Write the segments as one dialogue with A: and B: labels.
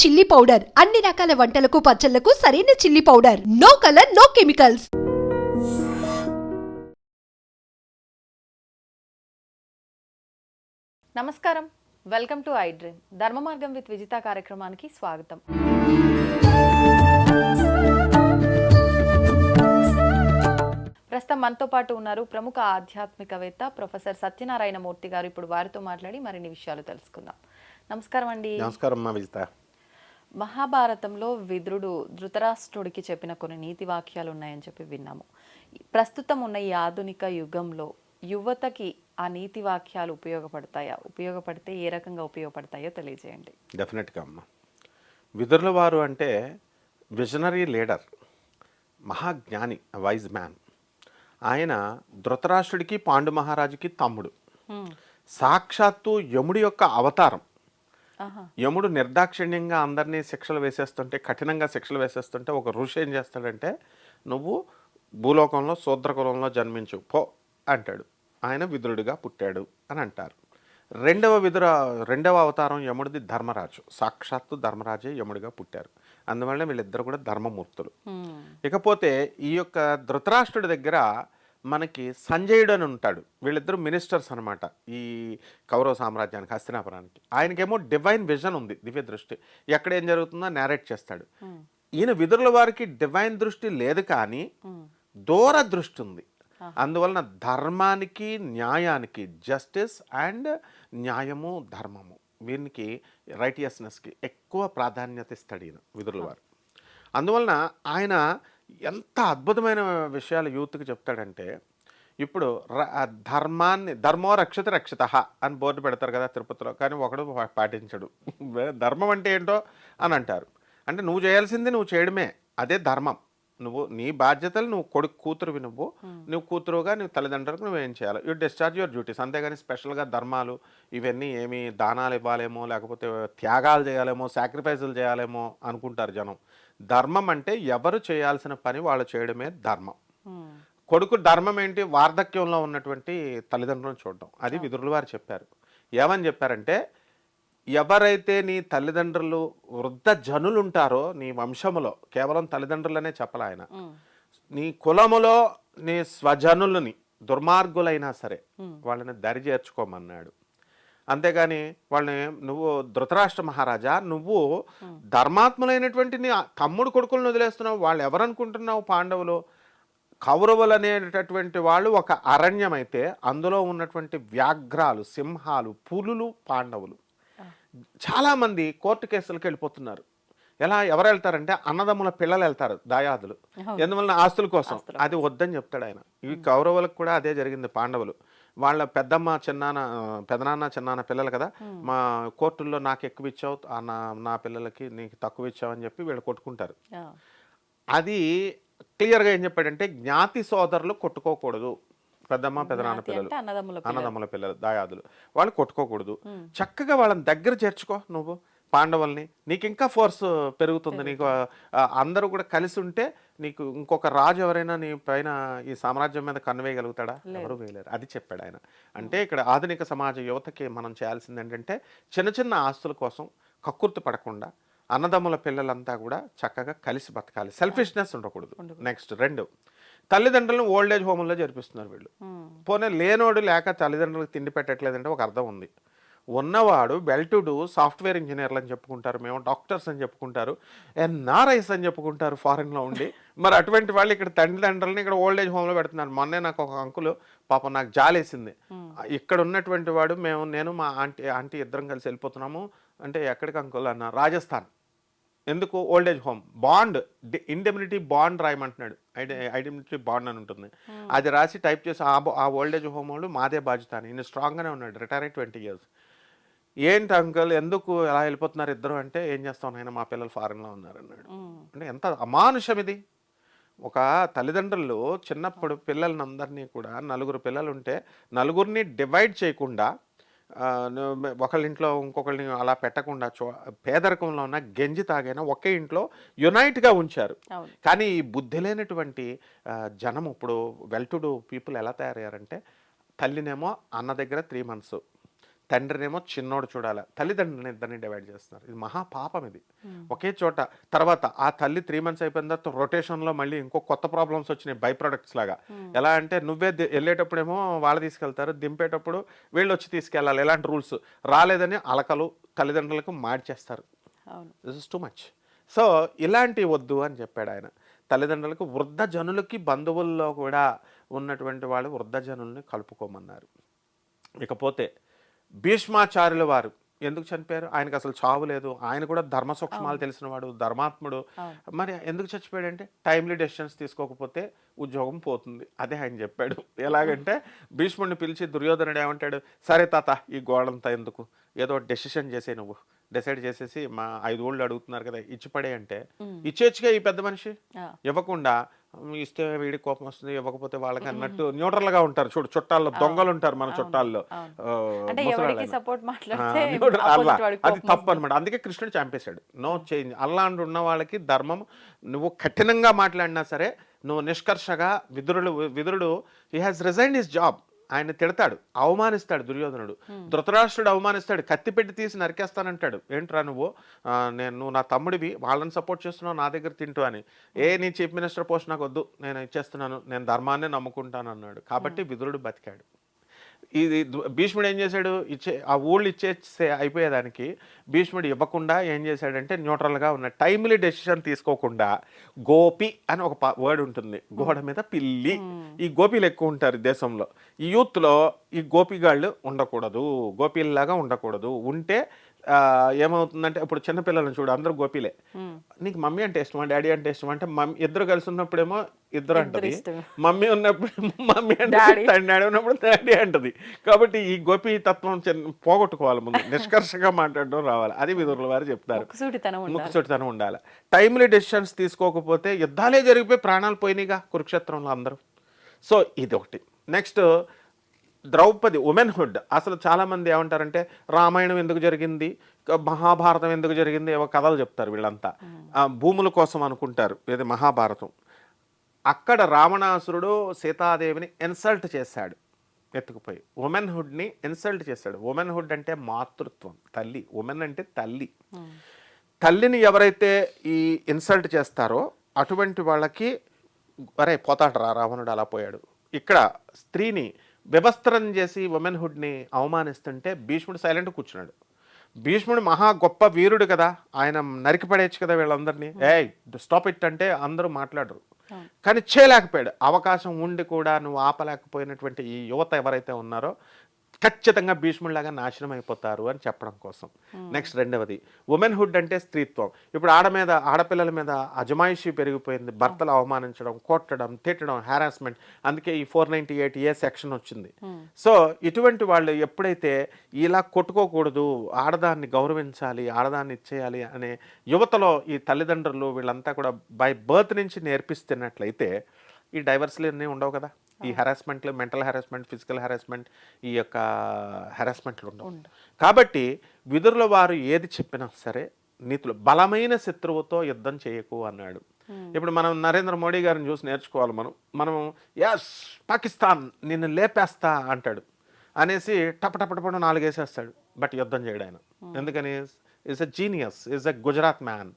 A: Chilli powder. అన్ని రకాల వంటలకు పచ్చళ్ళకు సరైన chilli powder. No colour no chemicals
B: నమస్కారం. Welcome to I dream Dharma Margam with Vijitha కార్యక్రమానికి స్వాగతం. ప్రస్తుతం మనతో పాటు ఉన్నారు ప్రముఖ ఆధ్యాత్మికవేత్త ప్రొఫెసర్ సత్యనారాయణ మూర్తి గారు. ఇప్పుడు వారితో మాట్లాడి మరిన్ని విషయాలు తెలుసుకుందాం. నమస్కారం అండి.
C: నమస్కారం విజిత.
B: మహాభారతంలో విదురుడు ధృతరాష్ట్రుడికి చెప్పిన కొన్ని నీతి వాక్యాలు ఉన్నాయని చెప్పి విన్నాము. ప్రస్తుతం ఉన్న ఈ ఆధునిక యుగంలో యువతకి ఆ నీతి వాక్యాలు ఉపయోగపడతాయా? ఉపయోగపడితే ఏ రకంగా ఉపయోగపడతాయో తెలియజేయండి.
C: డెఫినెట్గా అమ్మ. విదురుల వారు అంటే విజనరీ లీడర్ మహాజ్ఞాని వైజ్ మ్యాన్ ఆయన ధృతరాష్ట్రుడికి పాండు మహారాజుకి తమ్ముడు. సాక్షాత్తు యముడి యొక్క అవతారం. యముడు నిర్దాక్షిణ్యంగా అందరినీ శిక్షలు వేసేస్తుంటే కఠినంగా శిక్షలు వేసేస్తుంటే ఒక ఋషి ఏం చేస్తాడంటే నువ్వు భూలోకంలో శూద్రకులంలో జన్మించు పో అంటాడు. ఆయన విదురుడిగా పుట్టాడు అని అంటారు. రెండవ విదుర రెండవ అవతారం యముడిది ధర్మరాజు. సాక్షాత్తు ధర్మరాజే యముడిగా పుట్టారు. అందువల్ల వీళ్ళిద్దరు కూడా ధర్మమూర్తులు. ఇకపోతే ఈ యొక్క ధృతరాష్ట్రుడి దగ్గర మనకి సంజయుడు అని ఉంటాడు. వీళ్ళిద్దరు మినిస్టర్స్ అనమాట ఈ కౌరవ సామ్రాజ్యానికి హస్తినాపురానికి. ఆయనకేమో డివైన్ విజన్ ఉంది దివ్య దృష్టి. ఎక్కడ ఏం జరుగుతుందో నేరేట్ చేస్తాడు. ఈయన విదురుల వారికి డివైన్ దృష్టి లేదు కానీ. దూర దృష్టి ఉంది. అందువలన ధర్మానికి న్యాయానికి జస్టిస్ అండ్ న్యాయము ధర్మము. వీరికి రైటియస్నెస్కి ఎక్కువ ప్రాధాన్యత ఇస్తాడు ఈయన విదురుల వారు. అందువలన ఆయన ఎంత అద్భుతమైన విషయాలు యూత్కి చెప్తాడంటే ఇప్పుడు ధర్మాన్ని ధర్మో రక్షిత రక్షిత అని బోర్డు పెడతారు కదా తిరుపతిలో కానీ ఒకడు పాటించడు. ధర్మం అంటే ఏంటో అని అంటారు. అంటే నువ్వు చేయాల్సింది నువ్వు చేయడమే అదే ధర్మం. నువ్వు నీ బాధ్యతలు నువ్వు కొడుకు కూతురువి నువ్వు. నువ్వు కూతురుగా నువ్వు తల్లిదండ్రులకు నువ్వు ఏం చేయాలి? You discharge your duties. అంతేగాని స్పెషల్గా ధర్మాలు ఇవన్నీ ఏమి దానాలు ఇవ్వాలేమో లేకపోతే త్యాగాలు చేయాలేమో సాక్రిఫైసులు చేయాలేమో అనుకుంటారు జనం. ధర్మం అంటే ఎవరు చేయాల్సిన పని వాళ్ళు చేయడమే ధర్మం. కొడుకు ధర్మం ఏంటి? వార్ధక్యంలో ఉన్నటువంటి తల్లిదండ్రులను చూడడం. అది విదురుల వారు చెప్పారు. ఏమని చెప్పారంటే ఎవరైతే నీ తల్లిదండ్రులు వృద్ధ జనులు ఉంటారో నీ వంశములో కేవలం తల్లిదండ్రులనే చెప్పలే ఆయన. నీ కులములో నీ స్వజనులని దుర్మార్గులైనా సరే వాళ్ళని దరి చేర్చుకోమన్నాడు. అంతేగాని వాళ్ళని నువ్వు ధృతరాష్ట్ర మహారాజా నువ్వు ధర్మాత్ములైనటువంటి నీ తమ్ముడు కొడుకులను వదిలేస్తున్నావు వాళ్ళు ఎవరనుకుంటున్నావు పాండవులు? కౌరవులు అనేటటువంటి వాళ్ళు ఒక అరణ్యం అయితే అందులో ఉన్నటువంటి వ్యాఘ్రాలు సింహాలు పులులు పాండవులు. చాలామంది కోర్టు కేసులకు వెళ్ళిపోతున్నారు. ఎలా? ఎవరు వెళ్తారంటే అన్నదమ్ముల పిల్లలు వెళ్తారు దాయాదులు. ఎందువలన ఆస్తుల కోసం. అది వద్దని చెప్తాడు ఆయన. ఈ కౌరవులకు కూడా అదే జరిగింది పాండవులు. వాళ్ళ పెద్దమ్మ చిన్నాన్న పెదనాన్న చిన్నాన్న పిల్లలు కదా మా కోర్టుల్లో నాకు ఎక్కువ ఇచ్చావు నా నా పిల్లలకి నీకు తక్కువ ఇచ్చావు అని చెప్పి వీళ్ళు కొట్టుకుంటారు. అది క్లియర్గా ఏం చెప్పాడంటే జ్ఞాతి సోదరులు కొట్టుకోకూడదు. పెద్దమ్మ పెదనాన్న పిల్లలు.
B: అన్నదమ్ముల పిల్లలు.
C: దాయాదులు. వాళ్ళు కొట్టుకోకూడదు. చక్కగా వాళ్ళని దగ్గర చేర్చుకో నువ్వు. పాండవుల్ని. నీకు ఇంకా ఫోర్స్ పెరుగుతుంది. నీకు అందరూ కూడా కలిసి ఉంటే నీకు ఇంకొక రాజు ఎవరైనా నీ పైన ఈ సామ్రాజ్యం మీద కన్ను వేయగలుగుతాడా? ఎవరు వేయలేరు. అది చెప్పాడు ఆయన. అంటే ఇక్కడ ఆధునిక సమాజ యువతకి మనం చేయాల్సింది ఏంటంటే చిన్న చిన్న ఆస్తుల కోసం కక్కుర్తి పడకుండా అన్నదమ్ముల పిల్లలంతా కూడా చక్కగా కలిసి బతకాలి. సెల్ఫిష్నెస్ ఉండకూడదు. నెక్స్ట్ రెండు. తల్లిదండ్రులను ఓల్డ్ ఏజ్ హోమ్లో జరిపిస్తున్నారు వీళ్ళు. పోనీ లేనోడు లేక తల్లిదండ్రులకు తిండి పెట్టట్లేదంటే ఒక అర్థం ఉంది. ఉన్నవాడు వెల్టుడు సాఫ్ట్వేర్ ఇంజనీర్లు అని చెప్పుకుంటారు మేము డాక్టర్స్ అని చెప్పుకుంటారు ఎన్ఆర్ఐస్ అని చెప్పుకుంటారు ఫారెన్లో ఉండి. మరి అటువంటి వాళ్ళు ఇక్కడ తల్లిదండ్రులని ఇక్కడ ఓల్డ్ ఏజ్ హోమ్లో పెడుతున్నారు. మొన్నే నాకు ఒక అంకులు పాపం నాకు జాలేసింది. ఇక్కడ ఉన్నటువంటి వాడు మేము నేను మా ఆంటీ ఆంటీ ఇద్దరం కలిసి వెళ్ళిపోతున్నాము. అంటే ఎక్కడికి అంకుల్ అన్న రాజస్థాన్. ఎందుకు? Old age home. Bond indemnity bond రాయమంటున్నాడు. ఐడె ఐడెంటిటీ బాండ్ అని ఉంటుంది. అది రాసి టైప్ చేసి ఆ ఓల్డ్ ఏజ్ హోమ్ వాళ్ళు మాదే బాధ్యత అని. ఈయన స్ట్రాంగ్గానే ఉన్నాడు రిటైర్ అయి ట్వంటీ ఇయర్స్. ఏంటి అంకుల్? ఎందుకు ఎలా వెళ్ళిపోతున్నారు ఇద్దరు? అంటే ఏం చేస్తాం నాయన? మా పిల్లలు ఫారెన్లో ఉన్నారు అన్నాడు. అంటే ఎంత అమానుషం ఇది. ఒక తల్లిదండ్రులు చిన్నప్పుడు పిల్లల్ని అందరినీ కూడా నలుగురు పిల్లలు ఉంటే నలుగురిని డివైడ్ చేయకుండా ఆ, ను- ఒకళ్ళ ఇంట్లో ఇంకొకళ్ళని అలా పెట్టకుండా చూ పేదరికంలో ఉన్న గెంజి తాగైనా ఒకే ఇంట్లో యునైట్గా ఉంచారు. కానీ ఈ బుద్ధి లేనటువంటి జనం ఇప్పుడు వెల్ టు డూ పీపుల్ ఎలా తయారయ్యారంటే తల్లినేమో అన్న దగ్గర త్రీ మంత్స్ తండ్రినేమో చిన్నోడు చూడాలి. తల్లిదండ్రులని ఇద్దరిని డివైడ్ చేస్తున్నారు. ఇది మహా పాపం ఇది. ఒకే చోట తర్వాత ఆ తల్లి త్రీ మంత్స్ అయిపోయిన తర్వాత రొటేషన్లో మళ్ళీ ఇంకో కొత్త ప్రాబ్లమ్స్ వచ్చినాయి బై ప్రొడక్ట్స్ లాగా ఎలా అంటే నువ్వే వెళ్ళేటప్పుడేమో వాళ్ళు తీసుకెళ్తారు దింపేటప్పుడు వీళ్ళు వచ్చి తీసుకెళ్ళాలి. ఎలాంటి రూల్స్ రాలేదని అలకలు తల్లిదండ్రులకు మార్చేస్తారు. This is too much so ఇలాంటివి వద్దు అని చెప్పాడు ఆయన. తల్లిదండ్రులకు వృద్ధ జనులకి బంధువుల్లో కూడా ఉన్నటువంటి వాళ్ళు వృద్ధ జనుల్ని కలుపుకోమన్నారు. ఇకపోతే భీష్మాచార్యుల వారు. ఎందుకు చనిపోయారు? ఆయనకు అసలు చావు లేదు. ఆయన కూడా ధర్మ సూక్ష్మాలు తెలిసినవాడు ధర్మాత్ముడు. మరి ఎందుకు చచ్చిపోయాడంటే టైమ్లీ డెసిషన్స్ తీసుకోకపోతే ఉద్యోగం పోతుంది. అదే ఆయన చెప్పాడు. ఎలాగంటే భీష్ముడిని పిలిచి దుర్యోధనుడు ఏమంటాడు? సరే తాత ఈ గోడంతా ఎందుకు? ఏదో డెసిషన్ చేసే నువ్వు. డిసైడ్ చేసేసి మా ఐదు ఊళ్ళు అడుగుతున్నారు కదా ఇచ్చి పడే అంటే ఇచ్చేచ్చుగా ఈ పెద్ద మనిషి. ఇవ్వకుండా "ఉమ్, ఇస్తే వీడి కోపం వస్తుంది ఇవ్వకపోతే వాళ్ళకి అన్నట్టు న్యూట్రల్గా ఉంటారు. చూడు చుట్టాల్లో దొంగలు ఉంటారు మన చుట్టాల్లో.
B: అంటే
C: అల్లా. అది తప్పు అనమాట అందుకే కృష్ణుడు చంపేశాడు. No change. అల్లాంటి ఉన్న వాళ్ళకి ధర్మం నువ్వు కఠినంగా మాట్లాడినా సరే నువ్వు నిష్కర్షగా విదురుడు విదురుడు he has resign his job ఆయన తిడతాడు అవమానిస్తాడు దుర్యోధనుడు. ధృతరాష్ట్రుడు అవమానిస్తాడు కత్తి పెట్టి తీసి నరికేస్తానంటాడు. ఏంట్రా నువ్వు? నేను నువ్వు నా తమ్ముడివి వాళ్ళని సపోర్ట్ చేస్తున్నావు నా దగ్గర తింటూ అని. ఏ నీ చీఫ్ మినిస్టర్ పోస్ట్ నాకు వద్దు నేను ఇచ్చేస్తున్నాను నేను ధర్మాన్ని నమ్ముకుంటాను అన్నాడు కాబట్టి విదురుడు బతికాడు. ఇది భీష్ముడు ఏం చేశాడు? ఇచ్చే ఆ ఊళ్ళు ఇచ్చేస్తే అయిపోయేదానికి భీష్ముడు ఇవ్వకుండా ఏం చేశాడంటే న్యూట్రల్గా ఉన్న టైమ్లీ డెసిషన్ తీసుకోకుండా గోపి అని ఒక వర్డ్ ఉంటుంది. గోడ మీద పిల్లి. ఈ గోపీలు ఎక్కువ ఉంటారు దేశంలో. ఈ యూత్లో ఈ గోపిగాళ్ళు ఉండకూడదు. గోపీల్లాగా ఉండకూడదు. ఉంటే ఏమవుతుందంటే ఇప్పుడు చిన్నపిల్లలను చూడు అందరూ గోపీలే. నీకు మమ్మీ అంటే ఇష్టమా డాడీ అంటే ఇష్టం అంటే మమ్మీ ఇద్దరు కలిసి ఉన్నప్పుడేమో ఇద్దరు అంటది. మమ్మీ ఉన్నప్పుడు మమ్మీ అంటే డాడీ. ఉన్నప్పుడు డాడీ అంటది. కాబట్టి ఈ గోపి తత్వం చిన్న- పోగొట్టుకోవాలి ముందు. నిష్కర్షగా మాట్లాడడం రావాలి. అది విదురుల వారు చెప్తారు.
B: ముక్కుసూటితనం ఉండాలి.
C: టైమ్లీ డెసిషన్స్ తీసుకోకపోతే యుద్ధాలే జరిగిపోయి ప్రాణాలు పోయినాయిగా కురుక్షేత్రంలో అందరూ. సో ఇది ఒకటి. Next Draupadi womanhood. అసలు చాలామంది ఏమంటారంటే రామాయణం ఎందుకు జరిగింది? మహాభారతం ఎందుకు జరిగింది? ఏవో కథలు చెప్తారు వీళ్ళంతా. భూముల కోసం అనుకుంటారు. ఇది మహాభారతం. అక్కడ రావణాసురుడు సీతాదేవిని ఇన్సల్ట్ చేశాడు. ఎత్తుకుపోయి. ఉమెన్హుడ్ని ఇన్సల్ట్ చేశాడు. ఉమెన్హుడ్ అంటే మాతృత్వం తల్లి. ఉమెన్ అంటే తల్లి. తల్లిని ఎవరైతే ఈ ఇన్సల్ట్ చేస్తారో అటువంటి వాళ్ళకి అరే పోతాడు రా రావణుడు అలా పోయాడు. ఇక్కడ స్త్రీని వ్యవస్థరం చేసి ఉమెన్హుడ్ని అవమానిస్తుంటే భీష్ముడు సైలెంట్ కూర్చున్నాడు. భీష్ముడు మహా గొప్ప వీరుడు కదా. ఆయన నరికి పడేయచ్చు కదా వీళ్ళందరినీ. ఏయ్ స్టాప్ ఇట్ అంటే అందరూ మాట్లాడరు. కానీ చేయలేకపోయాడు. అవకాశం ఉండి కూడా నువ్వు ఆపలేకపోయినటువంటి ఈ యువత ఎవరైతే ఉన్నారో ఖచ్చితంగా భీష్ముడిలాగా నాశనం అయిపోతారు అని చెప్పడం కోసం. నెక్స్ట్ రెండవది ఉమెన్హుడ్ అంటే స్త్రీత్వం. ఇప్పుడు ఆడ మీద ఆడపిల్లల మీద అజమాయిషి పెరిగిపోయింది. భర్తలు అవమానించడం కొట్టడం తిట్టడం హారాస్మెంట్ అందుకే ఈ four ninety eight A section వచ్చింది. సో ఇటువంటి వాళ్ళు ఎప్పుడైతే ఇలా కొట్టుకోకూడదు ఆడదాన్ని గౌరవించాలి ఆడదాన్ని ఇచ్చేయాలి అనే యువతలో ఈ తల్లిదండ్రులు వీళ్ళంతా కూడా బై బర్త్ నుంచి నేర్పిస్తున్నట్లయితే ఈ డైవర్స్లు అన్నీ ఉండవు కదా? ఈ హెరాస్మెంట్లు మెంటల్ హెరాస్మెంట్ ఫిజికల్ హెరాస్మెంట్ ఈ యొక్క హెరాస్మెంట్లు ఉండవు. కాబట్టి విదురుల వారు ఏది చెప్పినా సరే నీతులు బలమైన శత్రువుతో యుద్ధం చేయకు అన్నాడు. ఇప్పుడు మనం నరేంద్ర మోడీ గారిని చూసి నేర్చుకోవాలి మనం. మనం ఎస్ పాకిస్తాన్ నిన్ను లేపేస్తా అంటాడు. అనేసి టప టప టప నాలుగేసేస్తాడు. బట్ యుద్ధం చేయడు ఆయన. ఎందుకని? Is a genius is a Gujarat man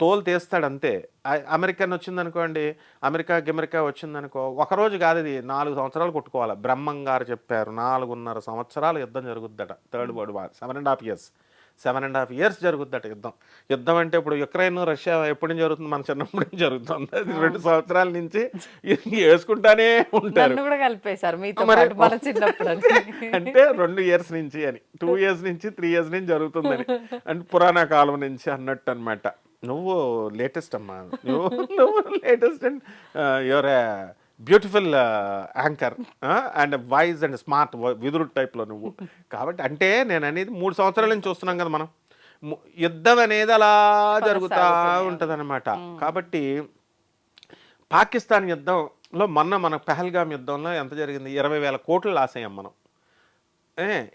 C: తోలు తీస్తాడు అంతే ఆ- అమెరికన్ వచ్చిందనుకోండి అమెరికా గిమెరికా వచ్చిందనుకో ఒక రోజు కాదు ఇది నాలుగు సంవత్సరాలు కొట్టుకోవాలి. బ్రహ్మం గారు చెప్పారు నాలుగున్నర సంవత్సరాలు యుద్ధం జరుగుద్దట third world war seven and half years. Seven and half years జరుగుద్దట యుద్ధం. యుద్ధం అంటే ఇప్పుడు యుక్రెయిన్ రష్యా ఎప్పటి నుంచి జరుగుతుంది? మన చిన్నప్పటి నుంచి జరుగుతుంది. అది రెండు సంవత్సరాల నుంచి వేసుకుంటానే ఉంటారు. అంటే రెండు ఇయర్స్ నుంచి అని టూ ఇయర్స్ నుంచి త్రీ ఇయర్స్ నుంచి జరుగుతుందని. అంటే పురాణ కాలం నుంచి అన్నట్టు అన్నమాట. నువ్వు లేటెస్ట్ అమ్మా. నువ్వు నువ్వు latest and your beautiful anchor and wise and smart Vidura టైప్లో నువ్వు. కాబట్టి అంటే నేను అనేది మూడు సంవత్సరాల నుంచి చూస్తున్నాం కదా మనం. యుద్ధం అనేది అలా జరుగుతూ ఉంటుంది కాబట్టి పాకిస్తాన్ యుద్ధంలో మొన్న మన పెహల్గాం యుద్ధంలో ఎంత జరిగింది? ఇరవై వేల కోట్లు లాస్ అయ్యాం మనం.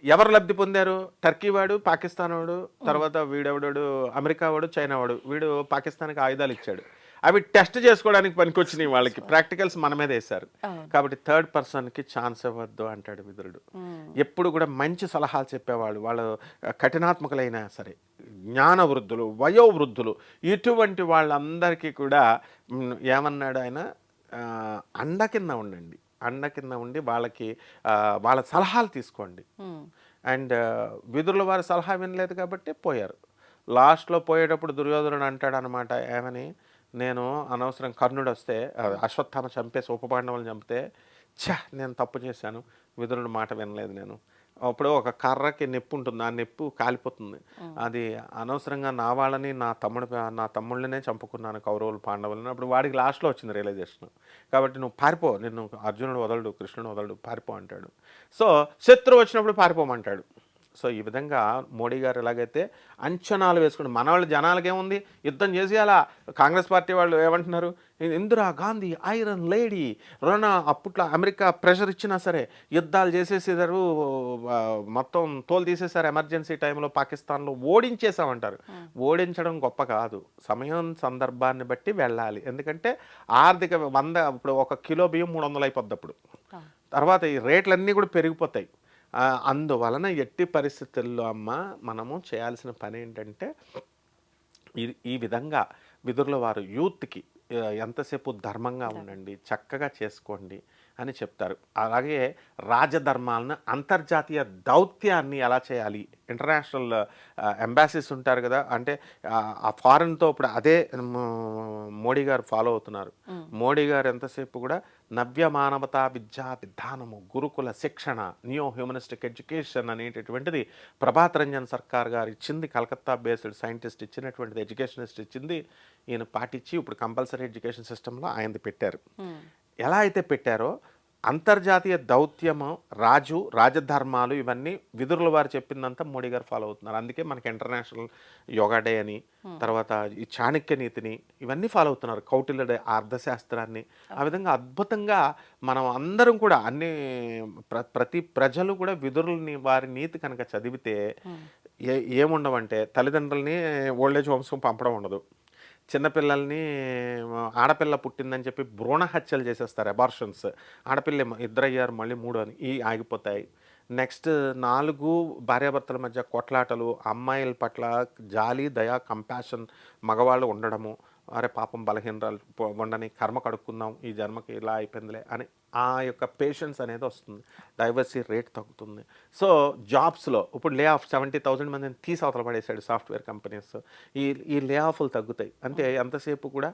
C: ఎవరు లబ్ధి పొందారు? టర్కీ వాడు పాకిస్తాన్ వాడు తర్వాత వీడెవడాడు? అమెరికా వాడు చైనా వాడు. వీడు పాకిస్తాన్కి ఆయుధాలు ఇచ్చాడు. అవి టెస్ట్ చేసుకోవడానికి పనికొచ్చినాయి వాళ్ళకి. ప్రాక్టికల్స్ మన మీద వేశారు. కాబట్టి థర్డ్ పర్సన్కి ఛాన్స్ ఇవ్వద్దు అంటాడు విదురుడు ఎప్పుడు కూడా మంచి సలహాలు చెప్పేవాళ్ళు వాళ్ళు కఠినాత్మకులైనా సరే జ్ఞాన వృద్ధులు వయో వృద్ధులు ఇటువంటి వాళ్ళందరికీ కూడా ఏమన్నాడు ఆయన? అండ కింద ఉండండి. అండ కింద ఉండి వాళ్ళకి వాళ్ళ సలహాలు తీసుకోండి. అండ్ విదురుల వారి సలహా వినలేదు కాబట్టి పోయారు. లాస్ట్లో పోయేటప్పుడు దుర్యోధనుడు అంటాడు అనమాట ఏమని? నేను అనవసరం కర్ణుడు వస్తే అశ్వత్థామ చంపేసి ఉపపాండవులు చంపితే ఛ నేను తప్పు చేశాను. విదురుడు మాట వినలేదు నేను. అప్పుడు ఒక కర్రకి నొప్పి ఉంటుంది. ఆ నొప్పి కాలిపోతుంది. అది అనవసరంగా నా వాళ్ళని నా తమ్ముడు నా తమ్ముళ్ళనే చంపుకున్నాను కౌరవులు పాండవులని. అప్పుడు వాడికి లాస్ట్లో వచ్చింది రియలైజేషన్ కాబట్టి నువ్వు పారిపో నిన్ను అర్జునుడు వదలడు కృష్ణుడు వదలడు పారిపో అంటాడు. సో శత్రువు వచ్చినప్పుడు పారిపోమంటాడు. సో ఈ విధంగా మోడీ గారు ఎలాగైతే అంచనాలు వేసుకుని మన వాళ్ళు జనాలకి ఏముంది యుద్ధం చేసి అలా కాంగ్రెస్ పార్టీ వాళ్ళు ఏమంటున్నారు? ఇందిరా గాంధీ ఐరన్ లేడీ రొనా అప్పట్లో అమెరికా ప్రెషర్ ఇచ్చినా సరే యుద్ధాలు చేసేసారు ఆ, మొత్తం తోలు తీసేశారు ఎమర్జెన్సీ టైంలో పాకిస్తాన్లో. ఓడించేసామంటారు ఓడించడం గొప్ప కాదు. సమయం సందర్భాన్ని బట్టి వెళ్ళాలి. ఎందుకంటే ఆర్థిక వంద ఇప్పుడు ఒక కిలో బియ్యం మూడు వందలు అయిపోద్ది అప్పుడు తర్వాత ఈ రేట్లన్నీ కూడా పెరిగిపోతాయి. అందువలన ఎట్టి పరిస్థితుల్లో అమ్మ మనము చేయాల్సిన పని ఏంటంటే ఈ ఈ విధంగా విదురుల వారు యూత్కి ఎంతసేపు ధర్మంగా ఉండండి చక్కగా చేసుకోండి. అని చెప్తారు. అలాగే రాజధర్మాలను అంతర్జాతీయ దౌత్యాన్ని ఎలా చేయాలి? ఇంటర్నేషనల్ ఎంబాసీస్ ఉంటారు కదా అంటే ఆ, ఫారెన్తో ఇప్పుడు అదే మోడీ గారు ఫాలో అవుతున్నారు. మోడీ గారు ఎంతసేపు కూడా నవ్య మానవతా విద్యా విధానము గురుకుల శిక్షణ న్యూ హ్యూమనిస్టిక్ ఎడ్యుకేషన్ అనేటటువంటిది ప్రభాత్ రంజన్ సర్కార్ గారు ఇచ్చింది కలకత్తా బేస్డ్ సైంటిస్ట్ ఇచ్చినటువంటిది ఎడ్యుకేషనిస్ట్ ఇచ్చింది ఈయన పాటించి ఇప్పుడు కంపల్సరీ ఎడ్యుకేషన్ సిస్టంలో ఆయనది పెట్టారు. ఎలా అయితే పెట్టారో అంతర్జాతీయ దౌత్యము రాజు రాజధర్మాలు ఇవన్నీ విదురుల వారు చెప్పిందంతా మోడీ గారు ఫాలో అవుతున్నారు. అందుకే మనకి ఇంటర్నేషనల్ యోగా డే అని తర్వాత ఈ చాణక్య నీతిని ఇవన్నీ ఫాలో అవుతున్నారు. కౌటిల్య డే అర్థశాస్త్రాన్ని ఆ విధంగా అద్భుతంగా మనం అందరం కూడా అన్ని ప్ర ప్రతి ప్రజలు కూడా విదురులని వారి నీతి కనుక చదివితే ఏ ఏముండవంటే తల్లిదండ్రులని ఓల్డేజ్ హోమ్స్కి పంపడం ఉండదు. చిన్నపిల్లల్ని ఆడపిల్ల పుట్టిందని చెప్పి భ్రూణ హత్యలు చేసేస్తారు అబార్షన్స్ ఆడపిల్ల ఇద్దరు అయ్యారు మళ్ళీ మూడు అని ఈ ఆగిపోతాయి. నెక్స్ట్ నాలుగు భార్యాభర్తల మధ్య కొట్లాటలు అమ్మాయిల పట్ల జాలి దయ కంపాషన్ మగవాళ్ళు ఉండడము. అరే పాపం బలహీనరాలు ఉండని కర్మ కడుక్కుందాం ఈ జన్మకి ఇలా అయిపోయిందిలే అని ఆ యొక్క పేషెన్స్ అనేది వస్తుంది. డైవర్సిటీ రేట్ తగ్గుతుంది. సో జాబ్స్లో ఇప్పుడు లే ఆఫ్ సెవెంటీ థౌసండ్ మందిని తీసి అవతల పడేసాడు సాఫ్ట్వేర్ కంపెనీస్ ఈ ఈ లే ఆఫ్లు తగ్గుతాయి. అంటే ఎంతసేపు కూడా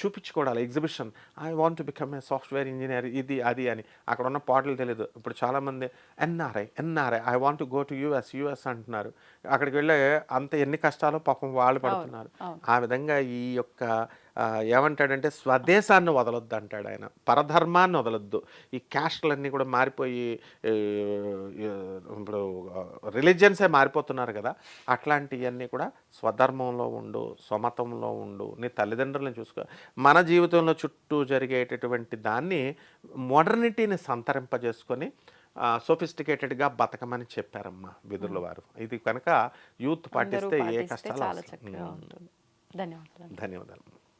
C: చూపించుకోవాలి exhibition I want to become a software engineer ఇది అది అని. అక్కడ ఉన్న పాటలు తెలియదు ఇప్పుడు చాలామంది NRI NRI I want to go to US US అంటున్నారు. అక్కడికి వెళ్ళే అంత ఎన్ని కష్టాలు పాపం వాళ్ళు పడుతున్నారు. ఆ విధంగా ఈ యొక్క ఏమంటాడంటే స్వదేశాన్ని వదలొద్దు అంటాడు ఆయన. పరధర్మాన్ని వదలొద్దు. ఈ క్యాస్ట్లన్నీ కూడా మారిపోయి ఇప్పుడు రిలీజియన్సే మారిపోతున్నారు కదా. అట్లాంటివన్నీ కూడా స్వధర్మంలో ఉండు స్వమతంలో ఉండు నీ తల్లిదండ్రులను చూసుకో. మన జీవితంలో చుట్టూ జరిగేటటువంటి దాన్ని మోడర్నిటీని సంతరింపజేసుకొని సోఫిస్టికేటెడ్గా బతకమని చెప్పారమ్మా విదురుల వారు. ఇది కనుక యూత్ పాటిస్తే ఏ కష్టాలు
B: ధన్యవాదాలు.
C: ధన్యవాదాలు.